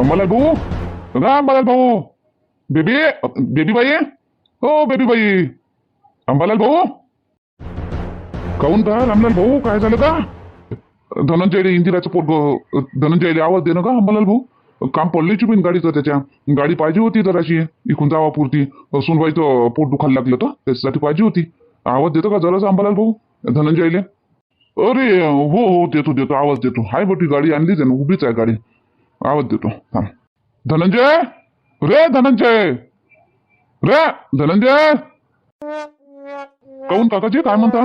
अंबालाल भाऊ राम अंबालाल भाऊ baby baby बाई हो बेबी बाई अंबालाल भाऊ काऊन का रामलाल भाऊ काय झालं का? धनंजय इंदिराचं पोट धनंजयले आवाज देणं का अंबालाल भाऊ काम पडले चुकीन गाडीचं त्याच्या. गाडी पाहिजे होती जराशी इकून जावापुरती सुनबाईचं पोट दुखायला लागलं तर त्याच्यासाठी पाहिजे होती. आवाज देतो का जरासा अंबालाल भाऊ धनंजयले? अरे हो हो देतो देतो आवाज देतो. हाय बटी गाडी आणलीच आहे ना उभीच आहे गाडी. आवाज देतो. थांब. धनंजय! रे धनंजय! रे धनंजय! काऊन काकाजी काय म्हणता?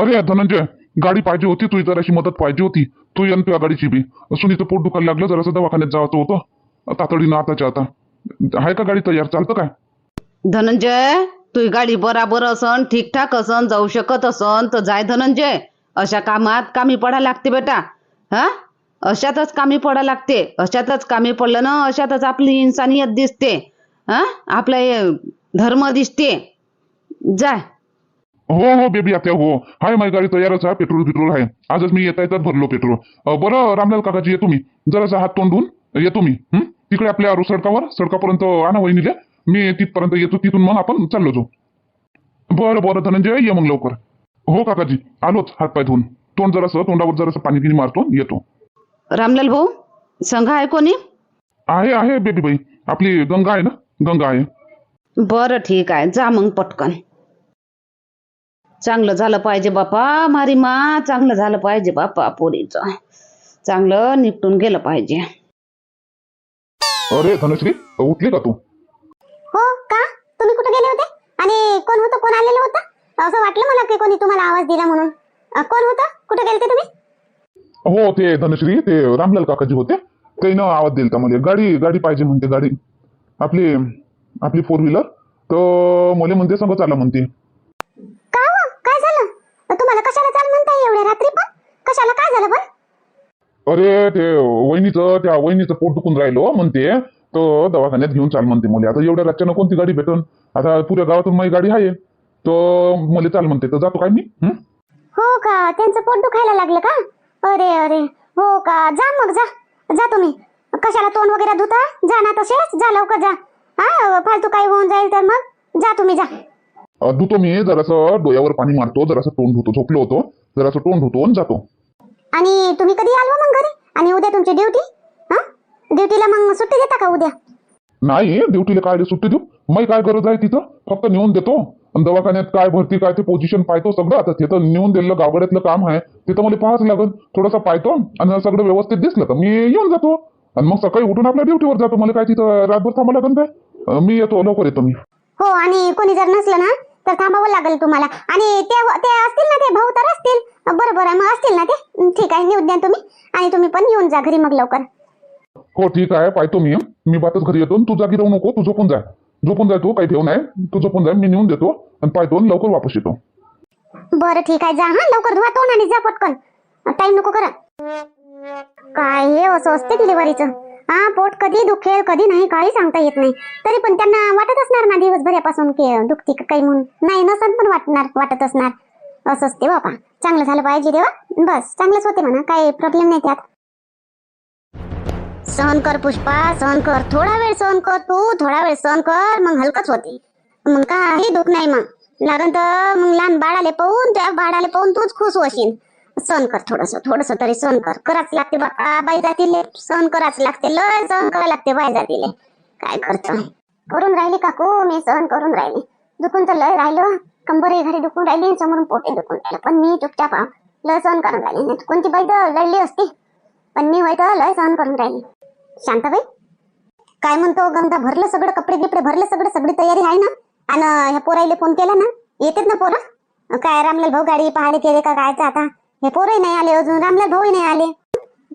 अरे धनंजय गाडी पाहिजे होती तुझी जराशी मदत पाहिजे होती. तू येऊन तुझ्या गाडीची बी. सुनीचं पोट दुखायला लागलं जरासं दवाखान्यात जायचं होतं. तातडीनं आताच्या आता. आहे का गाडी तयार? चालतं काय? धनंजय तुझी गाडी बराबर असन ठीकठाक असन जाऊ शकत असन तर जाय धनंजय. अशा कामात कामी पडा लागते बेटा. हा? अशातच कामी पडा लागते. अशातच कामी पडलं ना अशातच आपली इन्सानियत दिसते. हा? आपला धर्म दिसते. जाय हो हो बेबी आता हो. हाय माझी गाडी तयारच आहे. पेट्रोल पेट्रोल आहे. आजच मी येता येतात भरलो पेट्रोल. बरं रामलाल काकाजी येतो मी. जरासा हात तोंडून येतो मी. तिकडे आपल्या सडकावर सडकापर्यंत आणा वहिनीला. मी तिथपर्यंत येतो तिथून मग आपण चाललो जाऊ. बरं बरं धनंजय ये मग लवकर. हो काकाजी. आलोच हात पाय धुवून तोंड जरासं तोंडावर जरासं पाणी पिणी मारतो येतो. रामलाल भाऊ संघ आहे कोणी? आहे आहे बेबी बाई आपली गंगा आहे ना? गंगा आहे. बरं ठीक आहे. जा मग पटकन. चांगलं झालं पाहिजे बापा मारी मा. चांगलं झालं पाहिजे बापा पोरीचं. चांगलं निपटून गेलं पाहिजे. अरे धनश्री उठली का तू? हो का? तुम्ही कुठे गेले होते? आणि कोण होतं? कोण आलेलं होतं? असं वाटलं मला की कोणी तुम्हाला आवाज दिला म्हणून. कोण होतं? कुठे गेलते तुम्ही? हो ते धनश्री ते रामलाल काकाजी होते. त्यानं आवाज दिलता मला? गाडी गाडी पाहिजे म्हणते गाडी. आपली आपली फोर व्हीलर तर मुले म्हणते संग चाला म्हणते. का हो? काय झालं? अ, तुम्हाला कशाला चाल म्हणताय एवढ्या रात्री पण? कशाला काय झालं पण? अरे ते वहिनीचं त्या वहिनीचं पोट दुखून राहिलो म्हणते. तर दवाखान्यात घेऊन चाल म्हणते मुले. आता एवढ्या रातच्यानं कोणती गाडी भेटन? आता पुऱ्या गावातून माझी गाडी आहे तर मुले चाल म्हणते. तर जातो काय मी? हं? हो का? त्यांचं पोट दुखायला लागलं का? अरे अरे. हो का? जा मग जा. जा तुम्ही. कशाला तोंड वगैरे धुता? जा ना तसेच. जा लवकर जा. हा फालतू काही होऊन जाईल तर मग. जा तुम्ही जा. धुतो मी. जरासं डोळ्यावर पाणी मारतो. जरासं तोंड धुतो. झोपलो होतो. जरासं तोंड धुतो आणि जातो. आणि तुम्ही कधी आलो मग घरी? आणि उद्या तुमची ड्युटी? हा? ड्युटीला मग सुट्टी देता का उद्या? नाही ड्युटीला काय सुट्टी देऊ? मी काय गरज आहे तिथं? फक्त नेऊन देतो. आणि दवाखान्यात काय भरती काय ते पोझिशन पाहतो सगळं. आता तिथं नेऊन दिलेलं गावड्यातलं काम आहे तिथं मला पाहाच लागल थोडंसं पाहतो आणि सगळं व्यवस्थित दिसलं तर मी येऊन जातो. आणि मग सकाळी उठून आपल्या ड्युटीवर जातो. मला काय तिथं रातभर थांबा लागेल काय? मी येतो लवकर येतो मी. हो आणि कोणी जर नसलं ना तर थांबावं लागेल तुम्हाला. आणि ते ते असतील ना ते भाऊ तर असतील. बरं बरं मग असतील ना ते. ठीक आहे नेऊन द्या तुम्ही. आणि तुम्ही पण येऊन जा घरी मग लवकर. हो ठीक आहे पाहतो मी मी बातच घरी येतो. तू जागी राहू नको तू झोपून जाय? झोपून जाय तू काही ठेव नाही. तू झोपून जाय मी नेऊन देतो आणि पाहतो आणि लवकर वापस येतो. बरं ठीक आहे जा हा लवकर धुवा तोंड आणि जा पटकन. टाइम नको करा. काय हे असं असते डिलिव्हरीचं. हा पोट कधी दुखेल कधी नाही काही सांगता येत नाही. तरी पण त्यांना वाटत असणार ना दिवसभरापासून की दुखती काही म्हणून. नाही नसन पण वाटणार वाटत असणार. असं असते बापा चांगलं झालं पाहिजे देवा. बस चांगलंच होते म्हणा. काही प्रॉब्लेम नाही त्यात. सहन कर पुष्पा सहन कर. थोडा वेळ सहन कर तू थोडा वेळ सहन कर मग हलकच होते. मग काही दुख नाही मग. लागन तर मग लहान बाळाले पाहून त्या बाळाले पाहून तूच खुश होशील. सहन कर थोडस थोडस तरी सहन कर. कराच लागते बाबा. बाई जातीले सहन कराच लागते. लय सहन करावं लागते बाई जातीले काय करतो? करून राहिले काकू मी सहन करून राहिले. दुखून तर लय राहिलं. कंबर घरी दुखून राहिली समोरून पोटे दुखून राहिलं. पण मी चुपचाप लय सहन करून राहिले. नाही कोणती बाई तर लढली असती. पण मी होय तर लय सहन करून राहिली. शांताबाई? काय म्हणतो गंगा भरलं सगळं कपडे बिपडे भरले सगळं सगळी तयारी आहे ना? आणि ह्या पोराईले फोन केला ना? येतात ना पोरं? काय रामलाल भाऊ गाडी पाहायला केले का कायचं आता? हे पोरही नाही आले अजून रामलाल भाऊही नाही आले.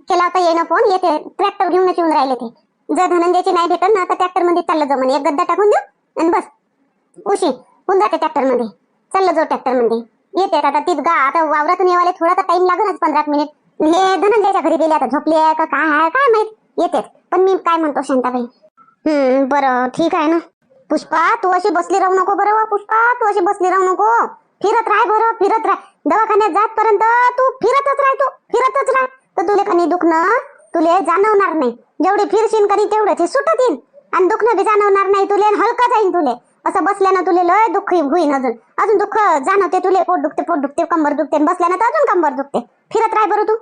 केला होता येणं फोन येते. ट्रॅक्टर घेऊनच येऊन राहिले ते. जर धनंजयची नाही भेटत ना तर ट्रॅक्टरमध्ये चाललं जाऊ म्हणे. एक गद्दा टाकून देऊ आणि बस. उशी होऊन जाते ट्रॅक्टरमध्ये चाललं जाऊ ट्रॅक्टरमध्ये येते आता तीच गा आता वावरातून येवाले थोडा तर टाइम लागेलच पंधरा मिनिट हे धनंजयच्या घरी गेले आता झोपले आहे का काय आहे काय माहीत? येते. पण मी काय म्हणतो शांताबाई? हम्म बरं ठीक आहे ना. पुष्पा तू अशी बसली राहू नको बरं वा पुष्पा तू अशी बसली राहू नको. फिरत राह बरं फिरत राह. दवाखान्यात जातपर्यंत तू फिरतच राह तू फिरतच राह. तर तुले कधी दुखणं तुले जाणवणार नाही. जेवढी फिरशील कधी तेवढं ते सुटत येईल आणि दुखणं बी जाणवणार नाही तुले हलका जाईल तुले. असं बसल्यानं तुले लय दुःख होईन अजून. अजून दुःख जाणवते तुले पोट दुखते पोट दुखते कंबर दुखते बसल्यानं तर अजून कंबर दुखते. फिरत राह बरं तू.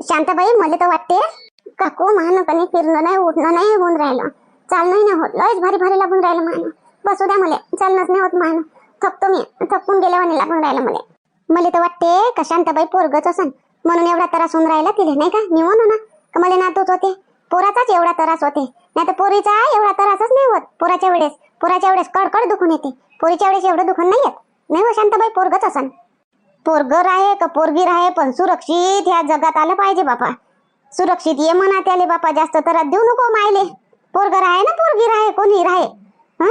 शांताबाई मला तर वाटते काकू मान कणी फिरणं नाही उठणं नाही होऊन राहिलं. चालणंही नाही होत. लयच भारी भारी लागून राहिलं मान बसू द्या मला. चालणंच नाही होत मान थकतो मी. थकून गेल्यावानी लागून राहिलं मला. मला तर वाटते का शांताबाई पोरगच असन. म्हणून एवढा त्रास होऊन राहिला तिले नाही का? मी म्हणू ना. का मला नातूच होते. पोराचाच एवढा त्रास होते. नाही तर पोरीचा एवढा त्रासच नाही होत. पोराच्या वेळेस. पोराच्या वेळेस कडकड दुखून येते. पोरीच्या वेळेस एवढं दुखून नाही येत. नाही हो शांताबाई? पोरगच असन. पोरगर आहे का पोरगीर आहे पण सुरक्षित ह्या जगात आलं पाहिजे बापा. सुरक्षित ये म्हणा त्याले बापा जास्त त्रास देऊ नको मायले. पोरगर आहे ना पोरगी राहे कोणी राहे हा?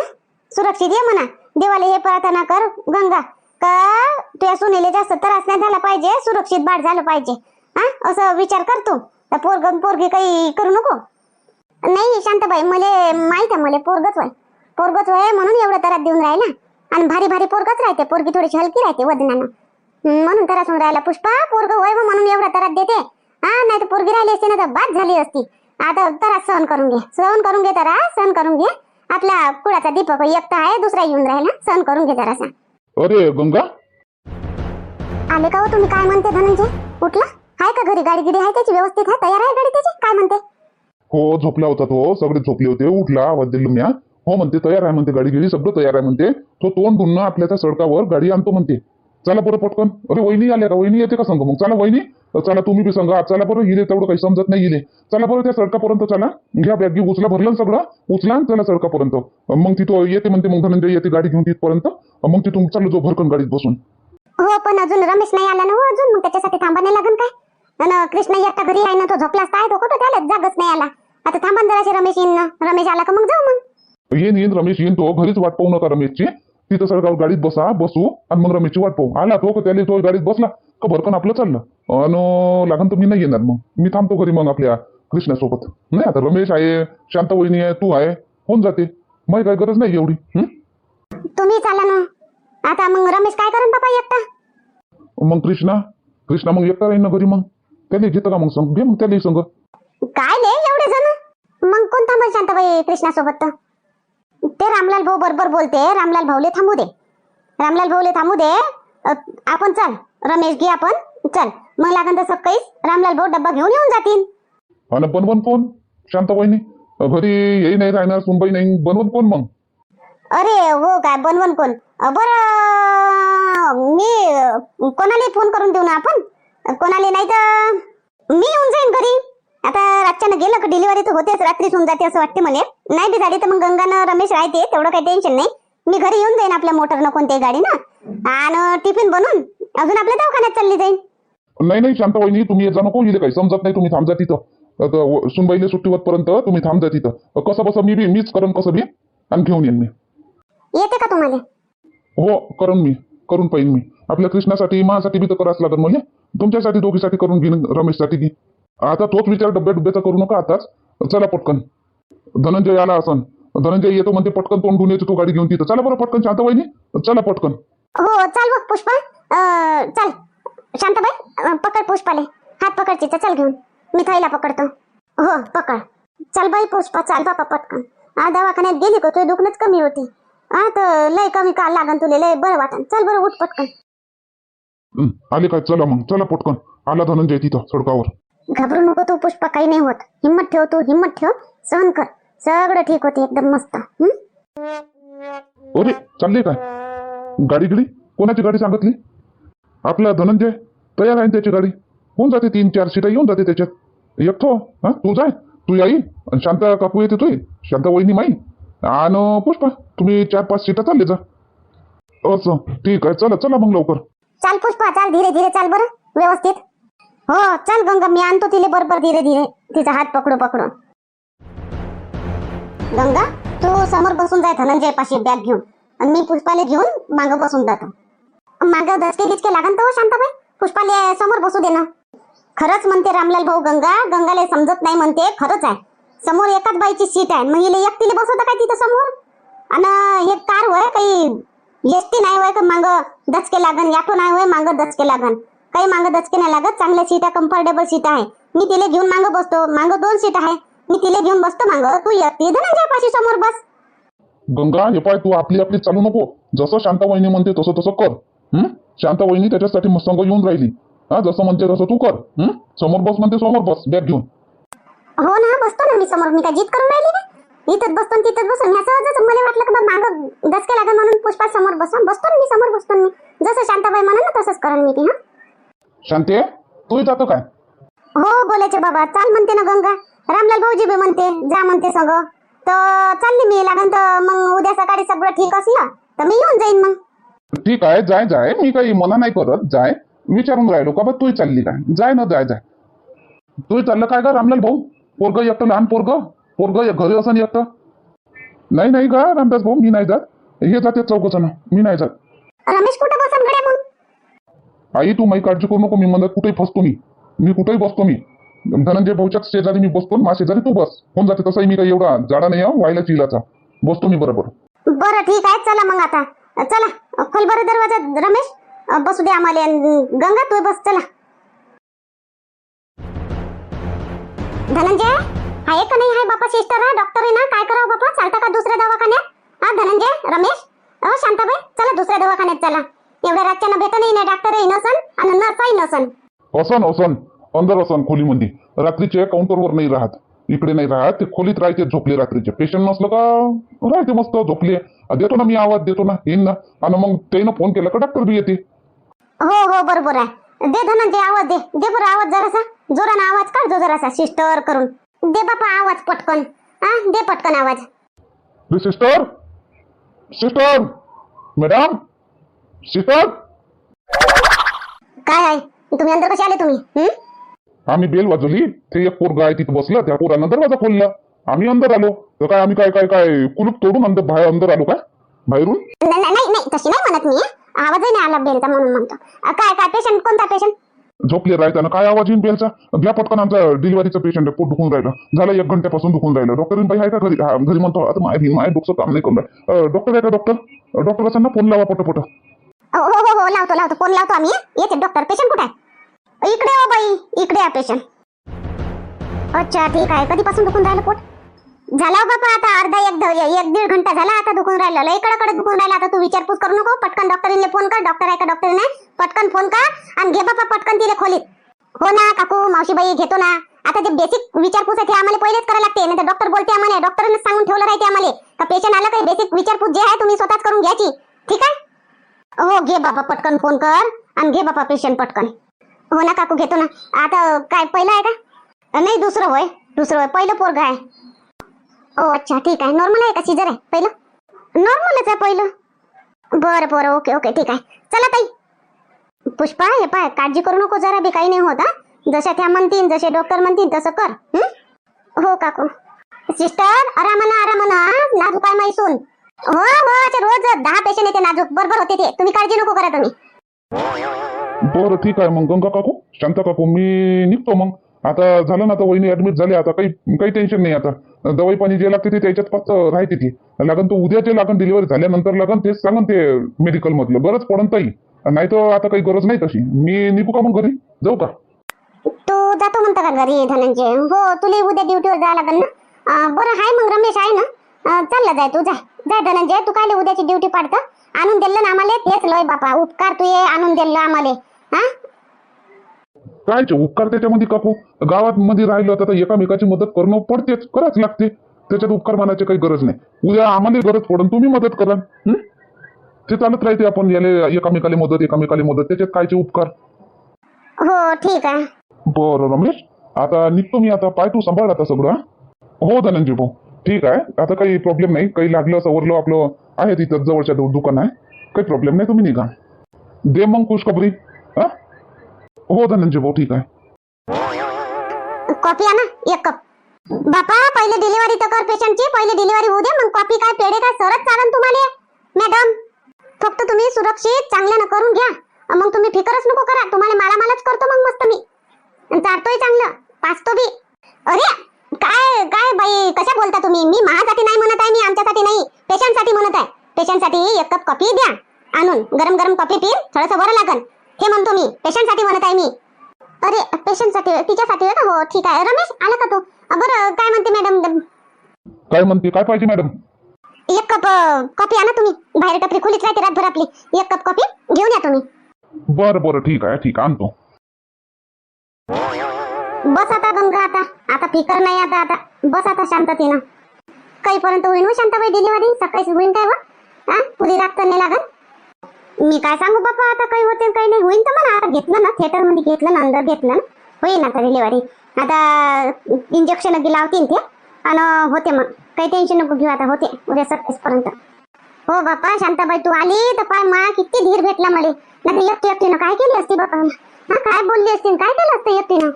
सुरक्षित ये म्हणा. देवाला हे प्रार्थना कर गंगा. का तुझ्या सुनेले जास्त त्रास नाही झाला पाहिजे सुरक्षित बाळ झालं पाहिजे. हा? असं विचार करतो तर पोरग पोरगी काही करू नको. नाही शांताबाई मले माहीत आहे मला पोरगच वय पोरगच होय म्हणून एवढा त्रास देऊन राहिला आणि भारी भारी पोरगच राहते पोरगी थोडीशी हलकी राहते वजनानं म्हणून त्रास होऊन राहिला पुष्पा पोरग वय म्हणून एवढा त्रास देते. हा नाही तर पोरगी राहिली असती ना तर बाद झाली असती. आता त्रास सहन करून घे. सहन करून घे जरा सहन करून घे. आपला कुळाचा दीपक एकटा आहे दुसरा येऊन राहिला. सहन करून घे जरासा. अरे गंगा? आले का हो तुम्ही? काय म्हणते धनंजय? उठला? आहे का घरी? गाडी गिडी आहे त्याची? व्यवस्थित आहे? तयार आहे गाडी त्याची? काय म्हणते? हो झोपला होता तो. सगळे झोपले होते. उठला आवाज दिला म्या. हो म्हणते तयार आहे म्हणते गाडी गेली सगळं तयार आहे म्हणते. तो तोंड धुणं आपल्या त्या सडकावर गाडी आणतो म्हणते. चला बरं पटकन. अरे वहिनी आल्या का? वहिनी येते का संग? मग चला वहिनी. चला तुम्ही बी सांगा. चला बरं हिले तेवढं काही समजत नाही हिले चला बरं त्या सडकापर्यंत चला. घ्या बॅग घे उचला भरलं सगळं. उचला आणि चला सडकापर्यंत. मग तिथं येते म्हणते मग धनंजय येते गाडी घेऊन तिथपर्यंत. मग तिथून चाललो जो भरकन गाडीत बसून. हो पण अजून रमेश नाही आला ना हो अजून. मग त्याच्यासाठी थांबा नाही लागन काय? अन कृष्ण एकटा घरी आहे ना तो झोपलाच आहे तो कुठं त्याला जागच नाही आला. आता थांबा जराशी रमेश येईन ना. रमेश आला का मग जाऊ मग. येईन येईन रमेश येईन तो. घरीच वाट पाहू नका रमेशची. तिथं सडकावर गाडीत बसा बसू आणि मग रमेशची वाट पाहू. आला तो का त्याला तो गाडीत बसला का भरकन आपलं चाललं? अन लागन तर मी नाही येणार मग. मी थांबतो घरी मग आपल्या कृष्णासोबत. नाही आता रमेश आहे शांता वहिनी आहे तू आहे होऊन जाते? मग काय गरज नाही एवढी हं? तुम्ही चाला ना. आता मग रमेश काय करून बाबा एकटा? मग कृष्णा कृष्णा मग एकटा राहील ना घरी मग. त्याला घेतं का मग संग? घे मग त्याला संग. काय ले एवढे जण? मग कोण थांबल शांताबाई कृष्णासोबत तर? ते रामलाल भाऊ बरोबर बोलते. रामलाल भाऊले थांबू दे. रामलाल भाऊले थांबू दे. आपण चल. रमेश घे आपण. चल. मग लागन तर सकाळीच रामलाल भाऊ डब्बा घेऊन येऊन जातील. आणि बनवून कोण शांता वहिनी घरी येई नाही राहणार सुनबाई नाही. बनवून कोण मग? अरे हो काय? बनवण कोण? बरं मी कोणाला फोन करून देऊ ना आपण? कोणाला नाही तर मी येऊन जाईन घरी रातच्यानं गेलं का डिलिव्हरी तर होतेच रात्री होऊन जाते असं वाटते मला. नाही बी झाली तर मग गंगानं रमेश राहते तेवढं काही टेन्शन नाही. मी घरी येऊन जाईन आपल्या मोटरनं कोणत्याही गाडी ना आणि टिफिन बनवून अजून आपल्या दवाखान्यात चालली जाईन. नाही नाही शांता वहिनी तुम्ही जा नको इथे काही समजत नाही तुम्ही थांबजा तिथं. सुनबाईले सुट्टी होतपर्यंत तुम्ही थांबजा तिथं. कसं बसं मी बी मीच करण कसं बी आणि घेऊन येईन मी. येते का तुम्हाला? हो करून मी करून पाहिन मी. आपल्या कृष्णासाठी माझ्यासाठी बी तर करावंच लागेल म्हणजे तुमच्यासाठी दोघीसाठी करून घेईन रमेशसाठी की आता तोच विचार डब्या डुब्याचा करू नका आताच. चला पटकन. धनंजय आला असन. धनंजय येतो म्हणते पटकन तोंड धुवून येतो तो गाडी घेऊन तिथं. चला बरं पटकन शांत वहिनी चला पटकन. हो चाल बघ पुष्पा. अ, चल. शांताबाई अ, पकड पुष्पाले. हात पकड तिचं चल घेऊन. मी थैला पकडतो. हो पकड. चल बाई पुष्पा चाल बापा पटकन. हा दवाखान्यात गेली का तुझी? दुखणंच कमी होती. हा तर लय कमी काल लागन तुले लय बरं वाटन. चल बरं उठ पटकन. हं, आले काय चला मग. चला पटकन. आला धनंजय तिथं सडकावर. घाबरू नको तू पुष्पा काही नाही होत. हिम्मत ठेव तू हिम्मत ठेव. सहन कर. सगळं ठीक होते एकदम मस्त? अरे चालले काय? गाडी गिडी? कोणाची गाडी सांगितली? आपला धनंजय तयार आहे त्याची गाडी? होऊन जाते तीन चार सीटा येऊन जाते त्याच्यात. एकतो हा? तू जाय. तू आई आणि शांता काकू येते तू शांता वहिनी माई. आणि पुष्पा तुम्ही चार पाच सीटा चालले जा. असं. ठीक आहे. चला चला मग लवकर. चाल पुष्पा चाल. धीरे धीरे चाल बरं. व्यवस्थित. हो चल गंगा मी आणतो तिले बरोबर धीरे धीरे. तिचा हात पकडू पकडू. गंगा तू समोर बसून जाय धनंजय पाशी बॅग घेऊन. आणि मी पुष्पाले घेऊन मागं बसून जातो. मागं दचके गिचके लागन तर शांताबाई? पुष्पाले समोर बसू दे ना. खरंच म्हणते रामलाल भाऊ गंगा गंगाले समजत नाही म्हणते खरंच आहे. समोर एकाच बाईची सीट आहे. मग हिला एकटीला बसवतं काय तिथं समोर? आणि हे कार होय काही एसटी नाही होय का माग दचके लागन याटो नाही होय माग दचके लागन? काही मांग दचके नाही लागत. चांगल्या सीट आहे कम्फर्टेबल सीट आहे. मी तिला घेऊन मांग बसतो. मांग दोन सीट आहे. मी तिला घेऊन बसतो मांग. तू एकटी धनंजय पाशी समोर बस. गंगा हे पाय तू आपली आपली चालू नको. जसं शांता वहिनी म्हणते तसं तसं कर. हं? शांता वहिनी त्याच्यासाठी मग संग येऊन राहिली. हा जसं म्हणते तसं तू कर. हं? समोर बस म्हणते समोर बस. बॅग घेऊन. हो ना बसतो ना मी समोर. मी काय जीत करून राहिली ना इथंच बसतो आणि तिथंच बसून ह्या सहजच मला वाटलं की बा मागं दसके लागेल म्हणून पुष्पा समोर बसून बसतो ना मी समोर बसतो ना मी. जसं शांताबाई म्हणा ना तसंच करेन मी ती हा? शांते तू जातो काय? हो बोलायचे बाबा. चाल म्हणते ना गंगा. रामलाल भाऊजी बी म्हणते जा म्हणते सगळं तर चालली मी लागन तर मग उद्या सकाळी सगळं ठीक असलं तर मी येऊन जाईन मग. ठीक आहे जाय जाय. मी काही मना नाही करत जाय. विचारून राहिलो का बा तूही चालली काय जाय ना जाय जाय. तूही चाललं काय का रामलाल भाऊ? पोरग एकटं लहान पोरग? पोरग घरी असं एकटं? नाही नाही का रामदास भाऊ मी नाही जात. हे जाते चौघ जण मी नाही जात. रमेश कुठं बसन गड्या मग? आई तू माझी काळजी करू नको मी म्हणत कुठेही फसतो मी. मी कुठेही बसतो मी. धनंजय भाऊच्याच शेजारी मी बसतो माझ्या शेजारी तू बस. कोण जाते तसंही मी काही एवढा जाडा नाही आहे व्हायला चिलाचा. बसतो मी बरोबर. बरं ठीक आहे. चला मग आता. चला. खोल बरं दरवाजा रमेश. बसू दे आम्हाला. गंगा तू बस. चला. धनंजय? आहे का नाही? आहे बापा सिस्टर आहे डॉक्टर आहे ना? काय करावं बापा? चालता का दुसऱ्या दवाखान्यात? हा धनंजय? रमेश? अ शांताबाई? चला दुसऱ्या दवाखान्यात चला. एवढ्या रातच्यानं भेटणही नाही डॉक्टरही नसन आणि नर्सही नसन. असन असन. अंदर असन खोलीमध्ये रात्रीचे काउंटरवर नाही राहत. इकडे नाही राहत ते खोलीत राहते झोपले रात्रीचे. पेशंट नसलं का? राहते मस्त झोपले देतो ना मी आवाज देतो ना. येईन ना. आणि मग त्यानं फोन केला का डॉक्टर बी येते? हो हो बरोबर आहे. दे धनंजय आवाज दे. दे बरं आवाज जरासा. जोरानं आवाज काढ जो जरासा सिस्टर करून. दे बापा आवाज पटकन. हा दे पटकन आवाज. सिस्टर सिस्टर मॅडम सिस्टर काय आहे तुम्ही अंदर कसे आले तुम्ही? हं? आम्ही बेल वाजवली. ते एक पोरगा आहे तिथं बसलं. त्या पोरानं दरवाजा खोलला. आम्ही अंदर आलो. तर काय आम्ही काय काय काय कुलूप तोडून अंदर बाहेर अंदर आलो काय? बाहेरून? नाही नाही नाही नाही, तशी नाही म्हणत मी. आवाजही नाही आला बेलचा म्हणून म्हणतो. अ, काय काय पेशंट कोणता पेशंट झोपले राहताना काय आवाज येईन बेलचा? घ्या पटकन आमचा डिलिव्हरीचा पेशंट पोट दुखून राहिलं. झालं एक घंट्यापासून दुखून राहिलं. डॉक्टर बाई आहे का घरी? हा, घरी म्हणतो आता माय माय डोकं काम नाही करून राहिलं. अं, डॉक्टर आहे का डॉक्टर डॉक्टर असं ना फोन लावा पटपट? हो हो हो हो लावतो लावतो. फोन लावतो आम्ही. येते. डॉक्टर पेशंट कुठे आहे? इकडे हो बाई. इकडे आहे पेशंट अच्छा ठीक आहे. कधीपासून दुखून राहिलं पोट? झाला हो बापा आता अर्धा एक द- एक दीड घंटा झाला आता दुखून राहिलं. लयकडे दुखून राहिलं. आता तू विचारपूस करू नको. पटकन डॉक्टरीने फोन कर. डॉक्टर आहे का डॉक्टर नाही पटकन फोन कर आणि घे बापा पटकन तिला खोलीत. हो ना काकू मावशीबाई घेतो ना. आता ते बेसिक विचारपूस आहे ते आम्हाला पहिलेच करायला लागते. नाही तर डॉक्टर बोलते आम्हाला. डॉक्टरने सांगून ठेवलं राहते आम्हाला. का पेशंट आलं काही बेसिक विचारपूस जे आहे तुम्ही स्वतःच करून घ्यायची. ठीक आहे? हो घे बाबा पटकन फोन कर आणि घे बाबा पेशंट पटकन. हो ना काकू घेतो ना. आता काय पहिलं आहे का? नाही दुसरं होय. दुसरं होय. पहिलं पोरग आहे. ओ अच्छा ठीक आहे. नॉर्मल आहे का? सिजर आहे? पहिलं? नॉर्मलच आहे पहिलं? बरं बरं. ओके ओके ठीक आहे. चला ताई. पुष्पा हे पाय काळजी करू नको जरा बी काही नाही होत जशा त्या म्हणतील जसे डॉक्टर म्हणतील तसं कर हो? काकू. सिस्टर आरामना आरामना ना नाजूक आहे हो हो रोज दहा पेशंट येते नाजूक. बरोबर होते ते. तुम्ही काळजी नको करा तुम्ही. बरं ठीक आहे मग. गंगा काकू शांता काकू मी निघतो मग. आता झालं ना आता वहिनी ऍडमिट झाली. आता काही काही टेन्शन नाही आता. दवाई पाणी जे लागते ते त्याच्यात फक्त राहते ती. लागन तो उद्या जे लागन डिलिव्हरी झाल्यानंतर लागन तेच सांगन ते मेडिकल मधलं. बरंच पडन ताई. नाही तर आता काही गरज नाही तशी. मी निघू का मग घरी? जाऊ का? तू जातो म्हणता का घरी धनंजय? हो तुला उद्या ड्युटीवर जावं लागेल ना? बरं हाय मग. रमेश आहे ना? चालला जाय तू जा. जा धनंजय तू काय उद्याची ड्युटी पाडतं? आणून दिलं ना आम्हाला? तेच लय बापा उपकार तू ये आणून दिलं आम्हाला. हा? उपकार त्याच्यामध्ये काकू? गावात मध्ये राहिलं तर एकामेकाची मदत करणं पडतेच कराच लागते. त्याच्यात उपकार मानायची काही गरज नाही. उद्या आम्हाला गरज पडन तुम्ही मदत करा? ते चालत राहते आपण याले एकामेकाला मदत एकामेकाला मदत. त्याच्यात कायचे उपकार? हो ठीक आहे. बरं रमेश. आता निघतो मी आता पाय तू सांभाळ आता सगळं हं? हो धनंजय भाऊ. ठीक आहे. आता काही प्रॉब्लेम नाही. काही लागलं सवरलं आपलं आहे तिथं जवळच्या दुकान आहे. काही प्रॉब्लेम नाही तुम्ही निघा. दे मग खुशखबरी. हा? हो धनंजय भाऊ ठीक आहे. कॉफी आणा एक कप. बापा पहिले डिलिव्हरी तर कर पेशंटची पहिले डिलिव्हरी होऊ दे. मग कॉफी काय पेढे काय सरच चालन तुम्हाला. मॅडम फक्त तुम्ही सुरक्षित चांगल्यानं करून घ्या. मग तुम्ही फिकरच नको करा. तुम्हाला मालामालच करतो मग मस्त मी. अन् चारतोय चांगलं. पाचतो बी. अरे! काय काय बाई कशा बोलता तुम्ही? मी माझ्यासाठी नाही म्हणत आहे मी आमच्यासाठी नाही पेशंटसाठी म्हणत आहे. पेशंटसाठी एक कप कॉफी द्या. आणून गरम गरम कॉफी पिन थोडंसं बरं लागन. हे म्हणतो मी पेशंटसाठी म्हणत आहे मी. अरे पेशंटसाठी तिच्यासाठी का? हो ठीक आहे. रमेश आला का तू? बरं काय म्हणते मॅडम काय म्हणते? काय पाहिजे मॅडम एक कप कॉफी आणा तुम्ही. बाहेर टपरी खोलीत राहते रातभर आपली. एक कप कॉफी घेऊन या तुम्ही. बरं बरं ठीक आहे ठीक आहे आणतो. बस आता गंगा आता. आता फिकर नाही आता आता बस आता शांततेनं. काहीपर्यंत होईन हो शांताबाई डिलिव्हरी? सकाळीच होईन काय हा? पुरी रात नाही लागत? मी काय सांगू बाप्पा आता काही होते काही नाही. होईन तर मला आता घेतलं ना थिएटरमध्ये घेतलं ना अंदर घेतलं ना. होईन आता डिलिव्हरी. आता इंजेक्शन अगदी लावतील ते. आणि होते मग. काही टेन्शन नको घेऊ आता होते. उद्या सत्तावीस पर्यंत हो बापा शांताबाई तू आली तर पाय मा किती धीर भेटला मला. नाही एकटी एकटीनं काय केली असती बाप्पा हा काय बोलली असती काय केलं असतं एकटीनं?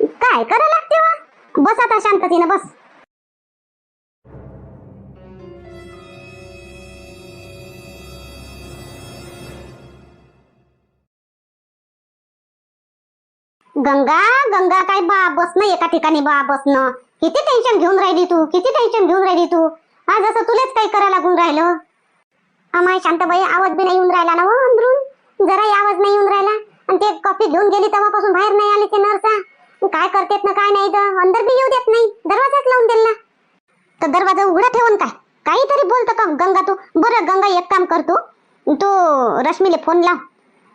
काय करा लागते वा बस आता शांततेनं बस. गंगा गंगा काय बा बसणं एका ठिकाणी बा बसणं किती टेन्शन घेऊन राहिली तू किती टेन्शन घेऊन राहिली तू. आज असं तुलाच काही करा लागून राहिलं. आम्हाला शांताबाई आवाज बी नाही येऊन राहिला ना हो अंदरून. जराही आवाज नाही येऊन राहिला. आणि ते कॉफी घेऊन गेली तेव्हापासून बाहेर नाही आली ते नरसा. काय करतेत ना काय नाही तर अंदर बी येऊ देत नाही. दरवाजाच लावून दिला. तर दरवाजा उघडा ठेवून काय? काहीतरी बोलतो का गंगा तू. बरं गंगा एक काम करतो तू. रश्मीले फोन लाव.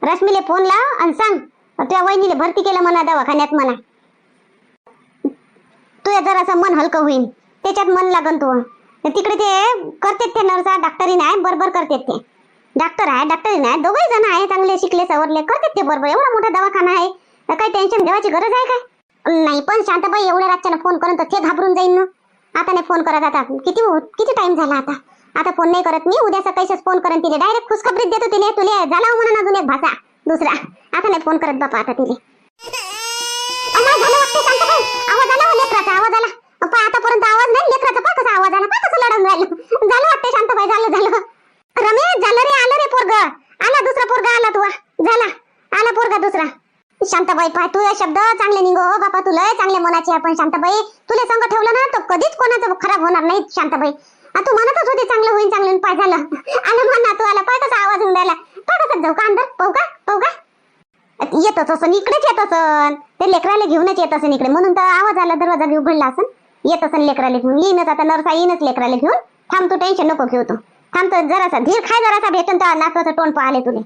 रश्मीले फोन लाव आणि सांग. तुझ्या वहिनीले भरती केलं म्हणा दवाखान्यात म्हणा. तुझ्या जरासं मन हलकं होईल त्याच्यात मन लागन तू. तिकडे ते करतेत ते नर्सा डॉक्टरी नाही बरोबर करतेत ते. डॉक्टर आहे डॉक्टरी नाही. दोघही जण आहे चांगले शिकले सवरले. करतेत ते बरोबर. एवढा मोठा दवाखाना आहे. तर काही टेन्शन घेवायची गरज आहे काय? नाही पण शांताबाई एवढ्या रातच्यानं फोन करून तर ते घाबरून जाईन ना. आता नाही फोन करत आता. किती किती टाइम झाला आता? आता फोन नाही करत. मी उद्या सकाळीच फोन करेन तिने डायरेक्ट खुशखबरीत देतो तिने तुले झाला म्हणून अजून एक भाषा दुसरा. आता नाही फोन करत बापा आता तिने आवाज आला हो लेकराचा? आवाज आला. पण आतापर्यंत आवाज नाही. लेकराचा पा कसा आवाज आला? पा कसं लढून राहिलं? झालं वाटतं शांताबाई? झालं झालं. रमेश झालं रे आलं रे पोरग. आला दुसरा पोरगा आला तुवा. झाला. आला पोरगा दुसरा. शांताबाई पाय तू हे शब्द चांगले निघो हो बापा तुला चांगले मनाचे आपण शांताबाई. तुला संग ठेवलं ना तर कधीच कोणाचं खराब होणार नाही शांताबाई. तू म्हणतच होती चांगलं होईल चांगलं पाय झालं. आलं म्हणा तू आला पाय कसा आवाज होऊन राहिला. पाय जाऊ का अंदर? पाहू का? पाहू का? येतच असं इकडेच येत असन. ते लेकराला घेऊनच येत असन इकडे. म्हणून तर आवाज आला दरवाजा उघडला असन. येत असन लेकराला घेऊन. येईनच आता नरसा येईनच लेकराला घेऊन. थांब तू टेन्शन नको घेऊ तू. थांब तर जरासा धीर खाय जरासा भेटून तर नाकाचं तोंड पाहिले तुले.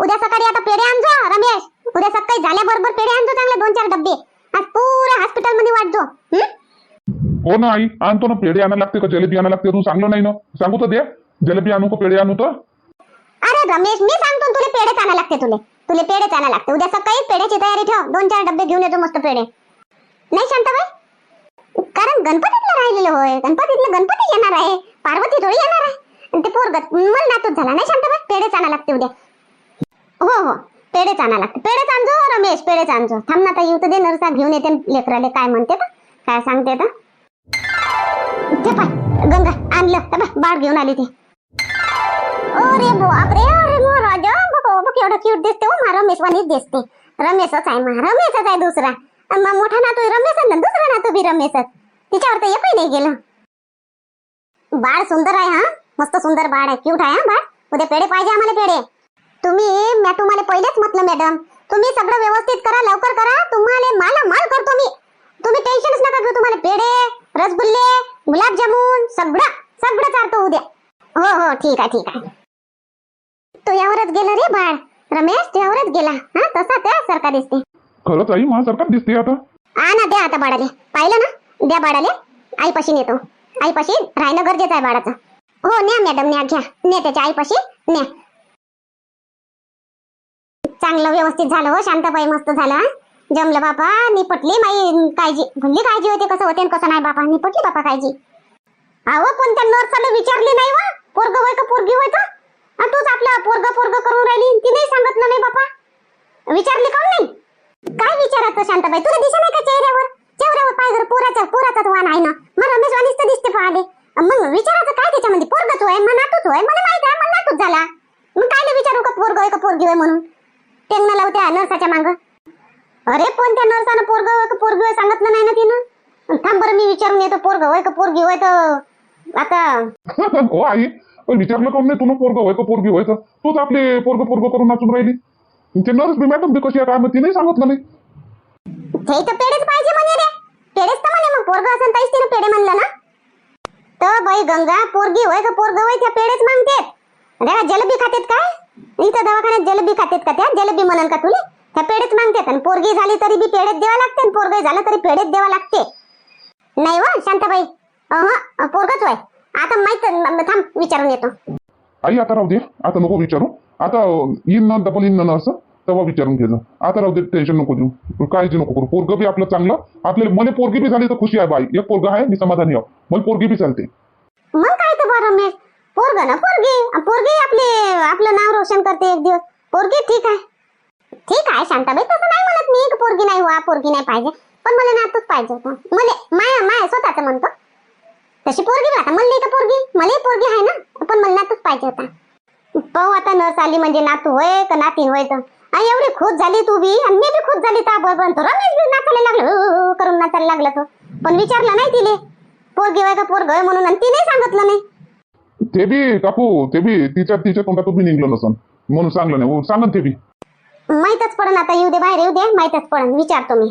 उद्या सकाळी आता पेढे आणजो रमेश. उद्या सकाळी झाल्याबरोबर पेढे आणजो चांगले दोन चार डब्बे. आज हॉस्पिटलमध्ये वाटजो हं? ना आई आणतो ना. पेढे आणायला लागते का? जलेबी आणायला लागते? तू सांगलं नाही ना? सांगू तर दे. जलेबी आणू का? पेढे आणू तर? अरे रमेश मी सांगतो तुले पेढेच आणायला लागते तुले. तुले पेढेच आणायला लागते. उद्या सकाळी पेढ्याची तयारी ठेव. दोन चार डब्बे घेऊन येतो मस्त पेढे. नाही शांताबाई? कारण गणपतीतलं राहिलेलं होय. गणपतीतलं गणपती येणार आहे. पार्वती थोडी येणार आहे. आणि ते पोरग मला नातूच झाला. नाही शांताबाई? पेढेच आणायला लागते उद्या. हो हो. पेढेच आणा लागते. पेढेच आणजो रमेश पेढेच आणजो. थांब ना आता येऊ तर दे नरसा घेऊन येते लेकराले काय म्हणते तर. काय सांगते तर. ते पाय. गंगा आणलं. तर बाळ घेऊन आली ते. अरे बापरे अरे राजा बघ बघ एवढं क्यूट दिसते. हो मा रमेशवानीच दिसते. रमेशच आहे मा रमेशच आहे दुसरा. आणि मग मोठा नातू रमेशच ना दुसरा नातू बी रमेशच. तिच्यावर तर एकही नाही गेलं. बाळ सुंदर आहे हा. मस्त सुंदर बाळ आहे क्यूट आहे हा बाळ. उद्या पेढे पाहिजे आम्हाला पेढे. तुम्ही मी तुम्हाला पहिलेच म्हटलं मॅडम तुम्ही सगळं व्यवस्थित करा लवकर करा. तुम्हाला माला माल करतो मी. तुम्ही टेन्शनच नका घेऊ तुम्हाला पेढे रसगुल्ले गुलाबजामुन सगळं सगळं चालतो उद्या. हो हो ठीक आहे ठीक आहे. तो यावरच गेला रे बाळ. रमेश तू यावरच गेला. हा तसा त्या सारखा दिसते. खरंच आई माझ्यासारखं दिसते आता. आ ना द्या आता बाळाले. पाहिलं ना? द्या बाळाले. आईपाशी नेतो. आईपाशी राहणं गरजेचं आहे बाळाचं. हो न्या मॅडम न्या घ्या. न्या त्याच्या आईपाशी न्या. चांगलं व्यवस्थित झालं हो शांतपाई मस्त झालं जमलं बापा निपटली माई काळजी. भल्ली काळजी होते कसं होते कसं नाही बापा. निपटली बापा काळजी. अहो पण त्या नर्सला विचारली नाही हो. वा पोरग वय का पोरगी वय का तूच आपला पोरग पोरग करून राहिली तिने सांगितलं नाही बापा. विचारली का नाही? काय विचारायचं शांताबाई? तुला दिशा नाही का चेहऱ्यावर? चेहऱ्यावर पाय जर पोराचा पोराचाच वाण आहे ना. मग रमेश वाणीच तर दिसते पाहिले मग विचारायचं काय त्याच्यामध्ये? पोरगच होय मग नातूच होय मला माहीत आहे मला नातूच झाला. मग काय विचारू का पोरग का पोरगी होय म्हणून? टेंगना लावते नर्साच्या मांग. अरे पण त्या नर्सानं पोरग का पोरगी सांगितलं नाही ना तिनं? थांब बरं मी विचारून येतो पोरग होय का पोरगी होय तर. आता. हो आई पण विचारलं कोण नाही तुला पोरग होय का पोरगी होय तर. तूच आपले पोरग पोरग करून नाचून राहिली. ते नर्स बी मॅडम बी कशी आहे काय मग तिने सांगितलं नाही. ते तर पेढेच पाहिजे म्हणे रे. पेढेच तर पोरग असेल तरीच तिने म्हणलं ना. तर बाई गंगा पोरगी होय का पोरग होय त्या पेढेच मागतेत. त्या जलेबी खातेत काय? इथं दवाखान्यात जलेबी खातेत का त्या? जलेबी म्हणन का तुले? त्या पेढेच मागतेत आणि पोरगी झाली तरी बी पेढेच द्यावा लागते आणि पोरग झालं तरी पेढेच द्यावा लागते. नाही वा शांताबाई. अहं, पोरगच होय. आता माहीत थांब विचारून येतो. आई आता राहू दे. आता नको विचारू. आता येईन ना डबल येईन ना असं तेव्हा विचारून घे जा. आता राहू दे टेन्शन नको देऊ. काळजी नको करू. पोरग बी आपलं चांगलं. आपल्याला मला पोरगी बी झाली तर खुशी आहे बाई. एक पोरगा आहे मी समाधानी आहो. मला पोरगी बी चालते. मग काय तर बरं रमेश पोरग ना पोरगी. पोरगी आपले आपलं नाव रोशन करते एक दिवस. पोरगी ठीक आहे. ठीक आहे शांताबाई. तसं नाही म्हणत मी की पोरगी नाही व्हा पोरगी नाही पाहिजे. पण मला नातूच पाहिजे होता. मले माया माया स्वतःच म्हणतो. तशी पोरगी आता म्हणली का पोरगी? मला पोरगी आहे ना पण मला नातूच पाहिजे होता. पाहू आता नस आली म्हणजे नातू होय का नातीन होय तर. एवढी खुश झाली तू बी. आणि मी बी खुश झाली तर बरोबर तो रमेश बी नाचायला लागलो करून नाचायला लागला तो. पण विचारलं नाही तिले. पोरगी होय का पोरग होय म्हणून आणि तिने सांगितलं नाही. ते बी काकू ते बी. तिच्या तिच्या तोंडातून बी निघलं नसन. म्हणून सांगलं नाही. हो, सांगन ते बी. माहीतच पडन आता. येऊ दे बाहेर येऊ दे. माहीतच पडन. विचारतो मी.